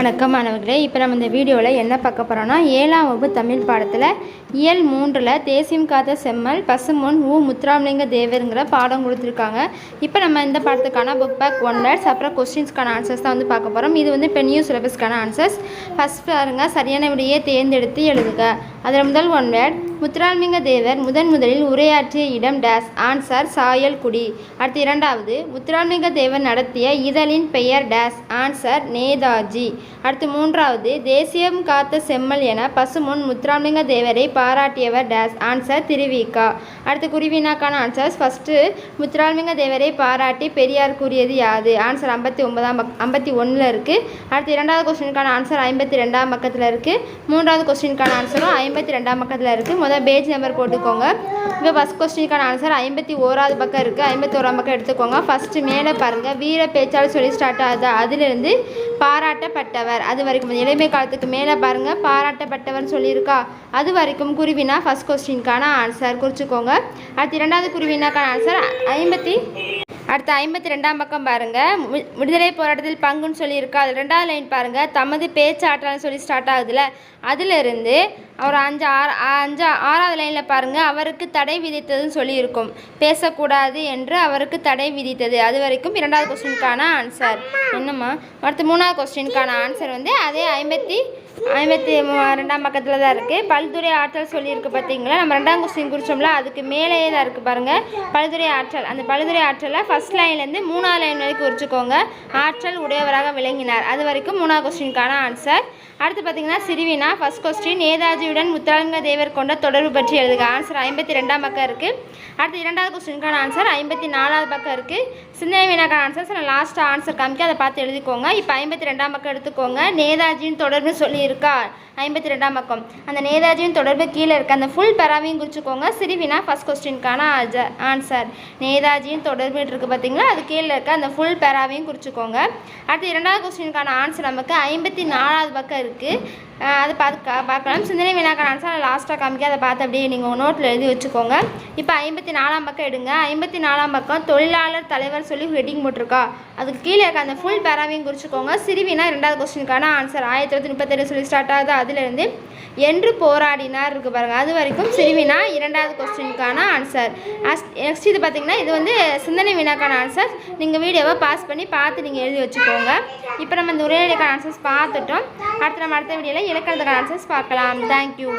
வணக்கம் மாணவர்களே. இப்போ நம்ம இந்த வீடியோவில் என்ன பார்க்க போகிறோன்னா ஏழாம் வகுப்பு தமிழ் பாடத்தில் இயல் மூன்றில் தேசியம் காத்த செம்மல் பசுமொன் ஊ முத்துராமலிங்க தேவருங்கிற பாடம் கொடுத்துருக்காங்க. இப்போ நம்ம இந்த பாடத்துக்கான புக் பேக் ஒன் லேட்ஸ் அப்புறம் கொஸ்டின்ஸ்க்கான ஆன்சர்ஸ் தான் வந்து பார்க்க போகிறோம் இது வந்து இப்போ நியூ சிலபஸ்க்கான ஆன்சர்ஸ் ஃபஸ்ட் பாருங்கள் சரியான விடையே தேர்ந்தெடுத்து எழுதுக. அதில் முதல் ஒன் வேர்ட் முத்துராமலிங்க தேவர் முதன் முதலில் உரையாற்றிய இடம் டேஸ் ஆன்சர் சாயல்குடி. அடுத்து இரண்டாவது முத்துராமலிங்க தேவர் நடத்திய இதழின் பெயர் டேஸ் ஆன்சர் நேதாஜி. அடுத்து மூன்றாவது தேசியம் காத்த செம்மல் என பசுமுன் முத்துராமலிங்க தேவரை பாராட்டியவர் டேஸ் ஆன்சர் திருவிக்கா. அடுத்து குருவினாக்கான ஆன்சர்ஸ் ஃபஸ்ட்டு முத்துராமலிங்க தேவரை பாராட்டி பெரியார் கூறியது யாது? ஆன்சர் ஐம்பத்தி ஒன்பதாம் ஐம்பத்தி ஒன்றில் இருக்குது அடுத்து இரண்டாவது கொஸ்டினுக்கான ஆன்சர் ஐம்பத்தி ரெண்டாம் பக்கத்தில் இருக்குது மூன்றாவது கொஸ்டினுக்கான ஆன்சரும் ஐம்பத்தி ரெண்டாம் பக்கத்தில் இருக்குது முதல் பேஜ் நம்பர் போட்டுக்கோங்க. இப்போ ஃபஸ்ட் கொஸ்டினுக்கான ஆன்சர் ஐம்பத்தி ஓராவது பக்கம் இருக்குது ஐம்பத்தி ஓராம் பக்கம் எடுத்துக்கோங்க. ஃபஸ்ட்டு மேலே பாருங்கள் வீர பேச்சாளர் சொல்லி ஸ்டார்ட் ஆகுது. அதிலிருந்து பாராட்டப்பட்டவர். அது வரைக்கும் இளமை காலத்துக்கு மேலே பாருங்கள் பாராட்டப்பட்டவர்னு சொல்லியிருக்கா. அது வரைக்கும் குருவினா ஃபஸ்ட் கொஸ்டினுக்கான ஆன்சர் குறிச்சிக்கோங்க. அடுத்து இரண்டாவது குருவினாக்கான ஆன்சர் ஐம்பத்தி அடுத்து ஐம்பத்தி ரெண்டாம் பக்கம் பாருங்கள் விடுதலை போராட்டத்தில் பங்குன்னு சொல்லியிருக்கா. அது ரெண்டாவது லைன் பாருங்கள் தமது பேச்சாற்றல்னு சொல்லி ஸ்டார்ட் ஆகுதுல. அதிலிருந்து அவர் அஞ்சு ஆறு அஞ்சு ஆறாவது லைனில் பாருங்கள் அவருக்கு தடை விதித்ததுன்னு சொல்லியிருக்கும். பேசக்கூடாது என்று அவருக்கு தடை விதித்தது. அது வரைக்கும் இரண்டாவது கொஸ்டினுக்கான ஆன்சர் என்னம்மா? அடுத்து மூணாவது கொஸ்டினுக்கான ஆன்சர் வந்து அதே ஐம்பத்தி ஐம்பத்தி ரெண்டாம் பக்கத்தில் தான் இருக்குது பல்துறை ஆற்றல் சொல்லியிருக்கு பார்த்தீங்களா நம்ம ரெண்டாம் கொஸ்டின் குறிச்சோம்ல அதுக்கு மேலேயே தான் இருக்குது பாருங்கள் பல்துறை ஆற்றல். அந்த பல்துறை ஆற்றலை ஃபஸ்ட் லைன்லேருந்து மூணாவது லைன் வரைக்கும் உரிச்சுக்கோங்க. ஆற்றல் உடையவராக விளங்கினார். அது வரைக்கும் மூணாவது கொஸ்டினுக்கான ஆன்சர் அடுத்து பார்த்தீங்கன்னா சிறுவினா ஃபர்ஸ்ட் கொஸ்டின் நேதாஜியுடன் முத்துராமலிங்க தேவர் கொண்ட தொடர்பு பற்றி எழுதுக. ஆன்சர் ஐம்பத்தி ரெண்டாம் பக்கம் இருக்குது அடுத்து இரண்டாவது கொஸ்டினுக்கான ஆன்சர் ஐம்பத்தி நாலாவது பக்கம் இருக்குது சிந்தனை வினாக்கான ஆன்சர்ஸ் நான் லாஸ்ட்டாக ஆன்சர் காமிக்க அதை பார்த்து எழுதிக்கோங்க. இப்போ ஐம்பத்தி ரெண்டாம் பக்கம் எடுத்துக்கோங்க. நேதாஜியின் தொடர்பு சொல்லியிருக்கா? ஐம்பத்தி ரெண்டாம் பக்கம். அந்த நேதாஜியின் தொடர்பு கீழே இருக்க. அந்த ஃபுல் பராவையும் குறிச்சுக்கோங்க. சிறுவினா ஃபர்ஸ்ட் கொஸ்டினுக்கான ஆன்சர் நேதாஜியின் தொடர்பு இருக்குது பார்த்தீங்களா? அது கீழே இருக்க அந்த ஃபுல் பேராவையும் குறிச்சிக்கோங்க. அடுத்து இரண்டாவது கொஸ்டினுக்கான ஆன்சர் நமக்கு ஐம்பத்தி நாலாவது பக்கம் இருக்குது அது பார்த்து பார்க்கலாம். சிந்தனை வினாக்கான ஆன்சர் லாஸ்ட்டாக காமிக்க அதை பார்த்து அப்படியே நீங்கள் நோட்டில் எழுதி வச்சுக்கோங்க. இப்போ ஐம்பத்தி நாலாம் பக்கம் எடுங்க. ஐம்பத்தி நாலாம் பக்கம் தொழிலாளர் தலைவர் சொல்லி ஹெட்டிங் போட்டிருக்கா. அதுக்கு கீழே இருக்க அந்த ஃபுல் பேராவையும் குறிச்சிக்கோங்க. சிறுவினா ரெண்டாவது கொஸ்டினுக்கான ஆன்சர் ஆயிரத்தி தொள்ளாயிரத்தி முப்பத்தேழு சொல்லி ஸ்டார்ட் ஆகுது. அதுலேருந்து என்று போராடினார் இருக்குது பாருங்கள் அது வரைக்கும் சிறுவினா இரண்டாவது கொஸ்டினுக்கான ஆன்சர் நெக்ஸ்ட் இது பார்த்தீங்கன்னா இது வந்து சிந்தனை வினாக்கான ஆன்சர்ஸ் நீங்கள் வீடியோவை பாஸ் பண்ணி பார்த்து நீங்கள் எழுதி வச்சுக்கோங்க. இப்போ நம்ம இந்த உரையாடலுக்கான ஆன்சர்ஸ் பார்த்துட்டோம். அடுத்து நம்ம அடுத்த வீடியோவில் இலக்கணத்துக்கான ஆன்சர்ஸ் பார்க்கலாம். தேங்க்யூ